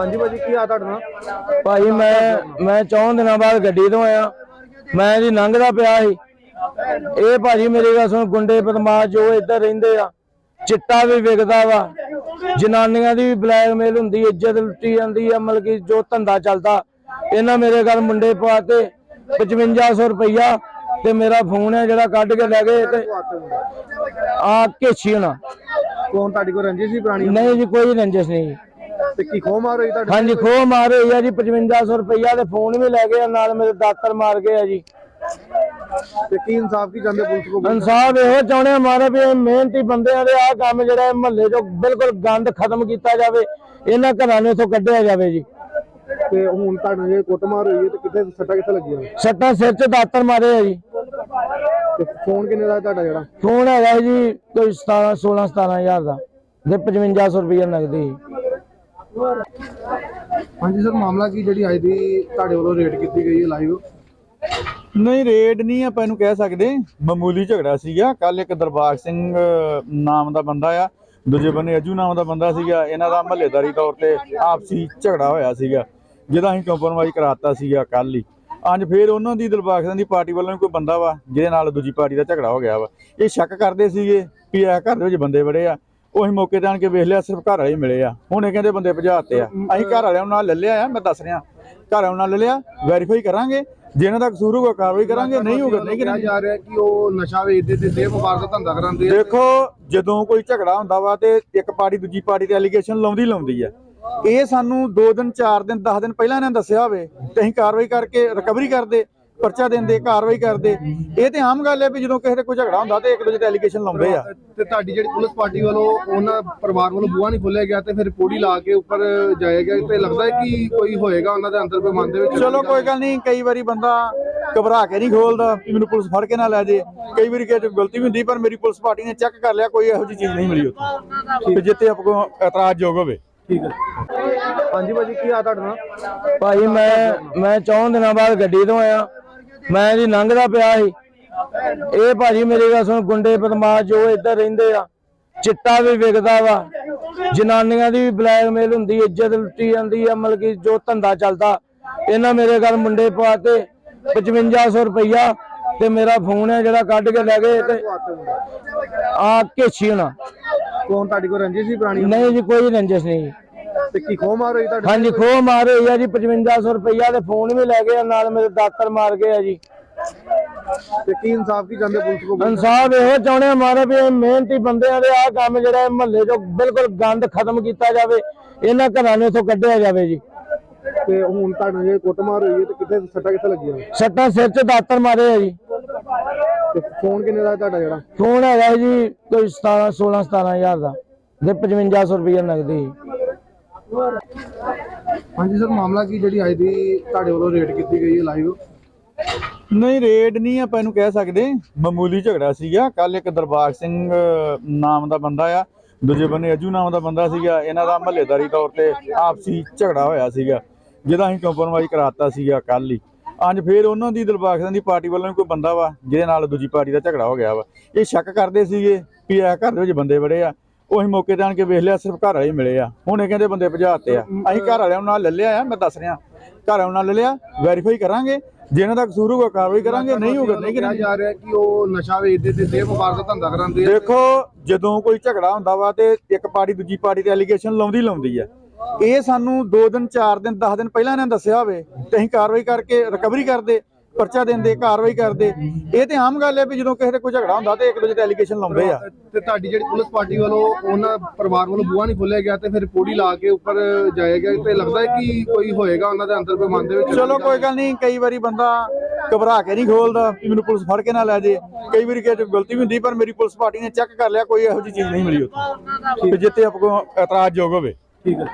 ਹਾਂਜੀ ਭਾਜੀ ਕੀ ਆ ਤੁਹਾਡਾ ਨਾਂ? ਭਾਈ ਮੈਂ ਮੈਂ ਚੌਂ ਦਿਨਾਂ ਬਾਅਦ ਗੱਡੀ ਤੋਂ ਆਇਆ। ਮੈਂ ਜੀ ਲੰਘਦਾ ਪਿਆ ਸੀ। ਇਹ ਭਾਜੀ ਮੇਰੀ ਗੱਲ ਸੁਣ ਗੁੰਡੇ ਬਦਮਾਸ਼ ਜੋ ਇੱਧਰ ਰਹਿੰਦੇ ਆ ਚਿੱਟਾ ਵੀ ਵਿਕਦਾ ਵਾ। ਜਨਾਨੀਆਂ ਦੀ ਵੀ ਬਲੈਕਮੇਲ ਹੁੰਦੀ ਇੱਜ਼ਤ ਲੁੱਟੀ ਜਾਂਦੀ ਆ ਮਤਲਬ ਕਿ ਜੋ ਧੰਦਾ ਚੱਲਦਾ। ਇਹਨਾਂ ਮੇਰੇ ਘਰ ਮੁੰਡੇ ਪਵਾਤੇ 5500 ਰੁਪਈਆ ਤੇ ਮੇਰਾ ਫੋਨ ਹੈ ਜਿਹੜਾ ਕੱਢ ਕੇ ਲੈ ਗਏ ਤੇ ਆ ਘੇਛੀ ਹੋਣਾ ਕੌਣ ਤੁਹਾਡੀ ਕੋਲ ਰੰਜਿਸ਼ ਸੀ ਪੁਰਾਣੀ? ਨਹੀਂ ਜੀ ਕੋਈ ਰੰਜਿਸ਼ ਨਹੀਂ। ਤੇ ਕੀ ਖੋ ਮਾਰ ਹੋਈ ਤੁਹਾਡੇ ਹਾਂਜੀ ਖੋਹ ਮਾਰੇ ਹੋਈ ਆ ਜੀ 5500 ਰੁਪਈਆ ਤੇ ਫੋਨ ਵੀ ਲੈ ਗਏ ਆ, ਨਾਲ ਮੇਰੇ ਦਾਤਰ ਮਾਰ ਗਏ ਆ ਜੀ। ਤੇ ਕੀ ਇਨਸਾਫ ਕੀ ਚਾਹੁੰਦੇ ਪੁਲਿਸ ਕੋ ਇਨਸਾਫ ਇਹੋ ਚਾਹੁੰਦੇ ਆ ਮਾਰੇ ਵੀ ਇਹ ਮਿਹਨਤੀ ਬੰਦਿਆਂ ਦੇ ਆ ਕੰਮ ਜਿਹੜਾ ਮਹੱਲੇ ਚੋਂ ਬਿਲਕੁਲ ਗੰਦ ਖਤਮ ਕੀਤਾ ਜਾਵੇ ਇਹਨਾਂ ਘਰਾਂ ਨੂੰ ਇਥੋਂ ਕੱਢਿਆ ਜਾਵੇ ਜੀ। ਤੇ ਹੁਣ ਤੁਹਾਨੂੰ ਜੇ ਕੁੱਟ ਮਾਰ ਹੋਈ ਹੈ ਤੇ ਕਿੱਥੇ ਸੱਟਾਂ ਕਿੱਥੇ ਲੱਗੀਆਂ? ਸੱਟਾਂ ਸਿਰ 'ਚ ਦਾਤਰ ਮਾਰੇ ਆ ਜੀ। ਤੇ ਫੋਨ ਕਿੰਨੇ ਦਾ ਤੁਹਾਡਾ ਜਿਹੜਾ? ਫੋਨ ਹੈਗਾ ਜੀ ਕੋਈ 17 16 17000 ਦਾ ਤੇ 5500 ਰੁਪਈਆ ਨਗਦੀ। ਹਾਂਜੀ ਸਰ, ਮਾਮਲਾ ਕੀ ਜਿਹੜੀ ਅੱਜ ਦੀ ਤੁਹਾਡੇ ਵੱਲੋਂ ਰੇਡ ਕੀਤੀ ਗਈ ਹੈ ਲਾਈਵ ਨਹੀਂ, ਰੇਡ ਨਹੀਂ ਆਪਾਂ ਇਹਨੂੰ ਕਹਿ ਸਕਦੇ। ਮਾਮੂਲੀ ਝਗੜਾ ਸੀਗਾ। ਕੱਲ ਇੱਕ ਦਰਬਾਰ ਸਿੰਘ ਨਾਮ ਦਾ ਬੰਦਾ ਆ। ਦੂਜੇ ਬੰਨੇ ਅਜੂ ਨਾਮ ਦਾ ਬੰਦਾ ਸੀਗਾ। ਇਹਨਾਂ ਦਾ ਮਹੱਲੇਦਾਰੀ ਤੌਰ ਤੇ ਆਪਸੀ ਝਗੜਾ ਹੋਇਆ ਸੀਗਾ। ਜਿਹਦਾ ਅਸੀਂ ਕੰਪਰਮਾਈਜ਼ ਕਰਾਤਾ ਸੀਗਾ ਕੱਲ ਹੀ। ਅੱਜ ਫੇਰ ਉਹਨਾਂ ਦੀ ਦਿਲਬਾਗ ਸਿੰਘ ਦੀ ਪਾਰਟੀ ਵੱਲੋਂ ਵੀ ਕੋਈ ਬੰਦਾ ਵਾ, ਜਿਹਦੇ ਨਾਲ ਦੂਜੀ ਪਾਰਟੀ ਦਾ ਝਗੜਾ ਹੋ ਗਿਆ ਵਾ। ਇਹ ਸ਼ੱਕ ਕਰਦੇ ਸੀਗੇ ਵੀ ਇਹ ਘਰ ਦੇ ਵਿੱਚ ਬੰਦੇ ਬੜੇ ਆ। ਉਹ ਅਸੀਂ ਮੌਕੇ ਤੇ ਆਣ ਕੇ ਵੇਖ ਲਿਆ ਸਿਰਫ ਘਰ ਵਾਲੇ ਹੀ ਮਿਲੇ ਆ। ਹੁਣ ਇਹ ਕਹਿੰਦੇ ਬੰਦੇ ਭਜਾਤੇ ਆ। ਅਸੀਂ ਘਰ ਵਾਲਿਆਂ ਨਾਲ ਲੈ ਲਿਆ ਆ ਮੈਂ ਦੱਸ ਰਿਹਾ। ਘਰ ਵਾਲਿਆਂ ਨਾਲ ਲੈ ਲਿਆ ਵੈਰੀਫਾਈ ਕਰਾਂਗੇ। ਜੇ ਇਹਨਾਂ ਦਾ ਕਸੂਰ ਹੋਊਗਾ ਕਾਰਵਾਈ ਕਰਾਂਗੇ ਨਹੀਂ ਹੋਊਗਾ ਨਹੀਂ ਕਿਹਾ ਜਾ ਰਿਹਾ ਕਿ ਉਹ ਨਸ਼ਾ ਵੇਚਦੇ ਤੇ ਦੇਹ ਵਪਾਰ ਦਾ ਧੰਦਾ ਕਰਾਉਂਦੇ ਆ। ਦੇਖੋ ਜਦੋਂ ਕੋਈ ਝਗੜਾ ਹੁੰਦਾ ਵਾ ਤੇ ਇੱਕ ਪਾਰਟੀ ਦੂਜੀ ਪਾਰਟੀ ਤੇ ਐਲੀਗੇਸ਼ਨ ਲਾਉਂਦੀ ਲਾਉਂਦੀ ਆ। ਇਹ ਸਾਨੂੰ 2 ਦਿਨ 4 ਦਿਨ 10 ਦਿਨ ਪਹਿਲਾਂ ਇਹਨਾਂ ਨੇ ਦੱਸਿਆ ਹੋਵੇ ਤੇ ਅਸੀਂ ਕਾਰਵਾਈ ਕਰਕੇ ਰਿਕਵਰੀ ਕਰਦੇ। ਪਰਚਾ ਦਿੰਦੇ ਕਾਰਵਾਈ ਕਰਦੇ। ਇਹ ਤੇ ਆਮ ਗੱਲ ਹੈ ਵੀ ਜਦੋਂ ਕਿਸੇ ਦੇ ਕੋਈ ਝਗੜਾ ਹੁੰਦਾ ਤੇ ਇੱਕ ਦੂਜੇ ਤੇ ਐਲੀਗੇਸ਼ਨ ਲਾਉਂਦੇ ਆ। ਤੇ ਤੁਹਾਡੀ ਜਿਹੜੀ ਪੁਲਿਸ ਪਾਰਟੀ ਵੱਲੋਂ ਉਹਨਾਂ ਪਰਿਵਾਰ ਵੱਲੋਂ ਬੂਹਾ ਨਹੀਂ ਖੋਲਿਆ ਗਿਆ ਤੇ ਫਿਰ ਪੌੜੀ ਲਾ ਕੇ ਉੱਪਰ ਜਾਇਆ ਗਿਆ ਤੇ ਲੱਗਦਾ ਹੈ ਕਿ ਕੋਈ ਹੋਏਗਾ ਉਹਨਾਂ ਦੇ ਅੰਦਰ ਕੋਈ ਮਨ ਦੇ ਵਿੱਚ? ਚਲੋ ਕੋਈ ਗੱਲ ਨਹੀਂ ਕਈ ਵਾਰੀ ਬੰਦਾ ਘਬਰਾ ਕੇ ਨਹੀਂ ਖੋਲਦਾ ਵੀ ਮੈਨੂੰ ਪੁਲਿਸ ਫੜ ਕੇ ਨਾ ਲੈ ਜੇ। ਕਈ ਵਾਰੀ ਕਿਸੇ ਤੋਂ ਗਲਤੀ ਵੀ ਹੁੰਦੀ ਪਰ ਮੇਰੀ ਪੁਲਿਸ ਪਾਰਟੀ ਨੇ ਚੈੱਕ ਕਰ ਲਿਆ ਕੋਈ ਇਹੋ ਜਿਹੀ ਚੀਜ਼ ਨਹੀਂ ਮਿਲੀ ਉੱਥੇ। ਤੇ ਜਿੱਤੇ ਆਪ ਕੋ ਇਤਰਾਜ਼ਯੋਗ ਹੋਵੇ। ਠੀਕ ਹੈ। ਹਾਂਜੀ ਭਾਜੀ ਕੀ ਆ ਤੁਹਾਡਾ? ਭਾਈ ਮੈਂ ਮੈਂ ਚੌਂ ਦਿਨਾਂ ਬਾਅਦ ਗੱਡੀ ਤੋਂ ਆਇਆ। ਮੈਂ ਜੀ ਲੰਘਦਾ ਪਿਆ ਸੀ। ਇਹ ਭਾਜੀ ਮੇਰੀ ਗੱਲ ਸੁਣ ਗੁੰਡੇ ਬਦਮਾਸ਼ ਜੋ ਇੱਧਰ ਰਹਿੰਦੇ ਆ ਚਿੱਟਾ ਵੀ ਵਿਕਦਾ ਵਾ। ਜਨਾਨੀਆਂ ਦੀ ਵੀ ਬਲੈਕਮੇਲ ਹੁੰਦੀ ਇੱਜ਼ਤ ਲੁੱਟੀ ਜਾਂਦੀ ਆ ਮਤਲਬ ਕਿ ਜੋ ਧੰਦਾ ਚੱਲਦਾ। ਇਹਨਾਂ ਮੇਰੇ ਘਰ ਮੁੰਡੇ ਪਵਾਤੇ 5500 ਰੁਪਈਆ ਤੇ ਮੇਰਾ ਫੋਨ ਹੈ ਜਿਹੜਾ ਕੱਢ ਕੇ ਲੈ ਗਏ ਤੇ ਆ ਘੇਛੀ ਹੋਣਾ ਕੌਣ ਤੁਹਾਡੀ ਕੋਲ ਰੰਜਿਸ਼ ਸੀ ਪੁਰਾਣੀ? ਨਹੀਂ ਜੀ ਕੋਈ ਰੰਜਿਸ਼ ਨਹੀਂ। ਤੇ ਕੀ ਖੋ ਮਾਰ ਹੋਈ ਤੁਹਾਡੇ ਹਾਂਜੀ ਖੋਹ ਮਾਰੇ ਹੋਈ ਆ ਜੀ 5500 ਰੁਪਈਆ ਤੇ ਫੋਨ ਵੀ ਲੈ ਗਏ ਆ, ਨਾਲ ਮੇਰੇ ਦਾਤਰ ਮਾਰ ਗਏ ਆ ਜੀ। ਤੇ ਕੀ ਇਨਸਾਫ ਕੀ ਚਾਹੁੰਦੇ ਪੁਲਿਸ ਕੋ ਇਨਸਾਫ ਇਹੋ ਚਾਹੁੰਦੇ ਆ ਮਾਰੇ ਵੀ ਇਹ ਮਿਹਨਤੀ ਬੰਦਿਆਂ ਦੇ ਆ ਕੰਮ ਜਿਹੜਾ ਮਹੱਲੇ ਚੋਂ ਬਿਲਕੁਲ ਗੰਦ ਖਤਮ ਕੀਤਾ ਜਾਵੇ ਇਹਨਾਂ ਘਰਾਂ ਨੂੰ ਇਥੋਂ ਕੱਢਿਆ ਜਾਵੇ ਜੀ। ਤੇ ਹੁਣ ਤੁਹਾਨੂੰ ਜੇ ਕੁੱਟ ਮਾਰ ਹੋਈ ਹੈ ਤੇ ਕਿੱਥੇ ਸੱਟਾਂ ਕਿੱਥੇ ਲੱਗੀਆਂ? ਸੱਟਾਂ ਸਿਰ 'ਚ ਦਾਤਰ ਮਾਰੇ ਆ ਜੀ। ਤੇ ਫੋਨ ਕਿੰਨੇ ਦਾ ਤੁਹਾਡਾ ਜਿਹੜਾ? ਫੋਨ ਹੈਗਾ ਜੀ ਕੋਈ 17 16 17000 ਦਾ ਤੇ 5500 ਰੁਪਈਆ ਨਗਦੀ। ਹਾਂਜੀ ਸਰ, ਮਾਮਲਾ ਕੀ ਜਿਹੜੀ ਅੱਜ ਦੀ ਤੁਹਾਡੇ ਵੱਲੋਂ ਰੇਡ ਕੀਤੀ ਗਈ ਹੈ ਲਾਈਵ ਨਹੀਂ, ਰੇਡ ਨਹੀਂ ਆਪਾਂ ਇਹਨੂੰ ਕਹਿ ਸਕਦੇ। ਮਾਮੂਲੀ ਝਗੜਾ ਸੀਗਾ। ਕੱਲ ਇੱਕ ਦਰਬਾਰ ਸਿੰਘ ਨਾਮ ਦਾ ਬੰਦਾ ਆ। ਦੂਜੇ ਬੰਨੇ ਅਜੂ ਨਾਮ ਦਾ ਬੰਦਾ ਸੀਗਾ। ਇਹਨਾਂ ਦਾ ਮਹੱਲੇਦਾਰੀ ਤੌਰ ਤੇ ਆਪਸੀ ਝਗੜਾ ਹੋਇਆ ਸੀਗਾ। ਜਿਹਦਾ ਅਸੀਂ ਕੰਪਰਮਾਈਜ਼ ਕਰਾਤਾ ਸੀਗਾ ਕੱਲ ਹੀ। ਅੱਜ ਫੇਰ ਉਹਨਾਂ ਦੀ ਦਰਬਾਰ ਸਿੰਘ ਦੀ ਪਾਰਟੀ ਵੱਲੋਂ ਵੀ ਕੋਈ ਬੰਦਾ ਵਾ, ਜਿਹਦੇ ਨਾਲ ਦੂਜੀ ਪਾਰਟੀ ਦਾ ਝਗੜਾ ਹੋ ਗਿਆ ਵਾ। ਇਹ ਸ਼ੱਕ ਕਰਦੇ ਸੀਗੇ ਵੀ ਇਹ ਘਰ ਦੇ ਵਿੱਚ ਬੰਦੇ ਬੜੇ ਆ। ਉਹ ਅਸੀਂ ਮੌਕੇ ਤੇ ਆਣ ਕੇ ਵੇਖ ਲਿਆ ਸਿਰਫ ਘਰ ਵਾਲੇ ਹੀ ਮਿਲੇ ਆ। ਹੁਣ ਇਹ ਕਹਿੰਦੇ ਬੰਦੇ ਭਜਾਤੇ ਆ। ਅਸੀਂ ਘਰ ਵਾਲਿਆਂ ਨਾਲ ਲੈ ਲਿਆ ਆ ਮੈਂ ਦੱਸ ਰਿਹਾ। ਘਰ ਵਾਲਿਆਂ ਨਾਲ ਲੈ ਲਿਆ ਵੈਰੀਫਾਈ ਕਰਾਂਗੇ। ਜੇ ਇਹਨਾਂ ਦਾ ਕਸੂਰ ਹੋਊਗਾ ਕਾਰਵਾਈ ਕਰਾਂਗੇ ਨਹੀਂ ਹੋਊਗਾ ਨਹੀਂ ਕਿਹਾ ਕਰਾਂਗੇ ਜਾ ਰਿਹਾ ਕਿ ਉਹ ਨਸ਼ਾ ਵੇਚਦੇ ਤੇ ਦੇਹ ਵਪਾਰ ਦਾ ਧੰਦਾ ਕਰਾਉਂਦੇ ਆ। ਦੇਖੋ ਜਦੋਂ ਕੋਈ ਝਗੜਾ ਹੁੰਦਾ ਵਾ ਤੇ ਇੱਕ ਪਾਰਟੀ ਦੂਜੀ ਪਾਰਟੀ ਤੇ ਐਲੀਗੇਸ਼ਨ ਲਾਉਂਦੀ ਲਾਉਂਦੀ ਆ। ਇਹ ਸਾਨੂੰ 2 ਦਿਨ 4 ਦਿਨ 10 ਦਿਨ ਪਹਿਲਾਂ ਇਹਨਾਂ ਨੇ ਦੱਸਿਆ ਹੋਵੇ ਤੇ ਅਸੀਂ ਕਾਰਵਾਈ ਕਰਕੇ ਰਿਕਵਰੀ ਕਰਦੇ। ਪਰਚਾ ਦਿੰਦੇ ਕਾਰਵਾਈ ਕਰਦੇ ਇਹ ਤੇ ਆਮ ਗੱਲ ਹੈ ਵੀ ਜਦੋਂ ਕਿਸੇ ਦੇ ਕੋਈ ਝਗੜਾ ਹੁੰਦਾ ਤੇ ਇੱਕ ਦੂਜੇ ਤੇ ਐਲੀਗੇਸ਼ਨ ਲਾਉਂਦੇ ਆ। ਤੇ ਤੁਹਾਡੀ ਜਿਹੜੀ ਪੁਲਿਸ ਪਾਰਟੀ ਵੱਲੋਂ ਉਹਨਾਂ ਪਰਿਵਾਰ ਵੱਲੋਂ ਬੂਹਾ ਨਹੀਂ ਖੋਲਿਆ ਗਿਆ ਤੇ ਫਿਰ ਪੌੜੀ ਲਾ ਕੇ ਉੱਪਰ ਜਾਇਆ ਗਿਆ ਤੇ ਲੱਗਦਾ ਹੈ ਕਿ ਕੋਈ ਹੋਏਗਾ ਉਹਨਾਂ ਦੇ ਅੰਦਰ ਕੋਈ ਮਨ ਦੇ ਵਿੱਚ ਚਲੋ ਕੋਈ ਗੱਲ ਨਹੀਂ ਕਈ ਵਾਰੀ ਬੰਦਾ ਘਬਰਾ ਕੇ ਨਹੀਂ ਖੋਲਦਾ ਵੀ ਮੈਨੂੰ ਪੁਲਿਸ ਫੜ ਕੇ ਨਾ ਲੈ ਜੇ। ਕਈ ਵਾਰੀ ਕਿਸੇ ਗਲਤੀ ਵੀ ਹੁੰਦੀ ਪਰ ਮੇਰੀ ਪੁਲਿਸ ਪਾਰਟੀ ਨੇ ਚੈੱਕ ਕਰ ਲਿਆ ਕੋਈ ਇਹੋ ਜਿਹੀ ਚੀਜ਼ ਨਹੀਂ ਮਿਲੀ ਉੱਥੇ। ਜਿੱਤੇ ਆਪ ਕੋ ਇਤਰਾਜ਼ਯੋਗ ਹੋਵੇ। ਠੀਕ ਹੈ।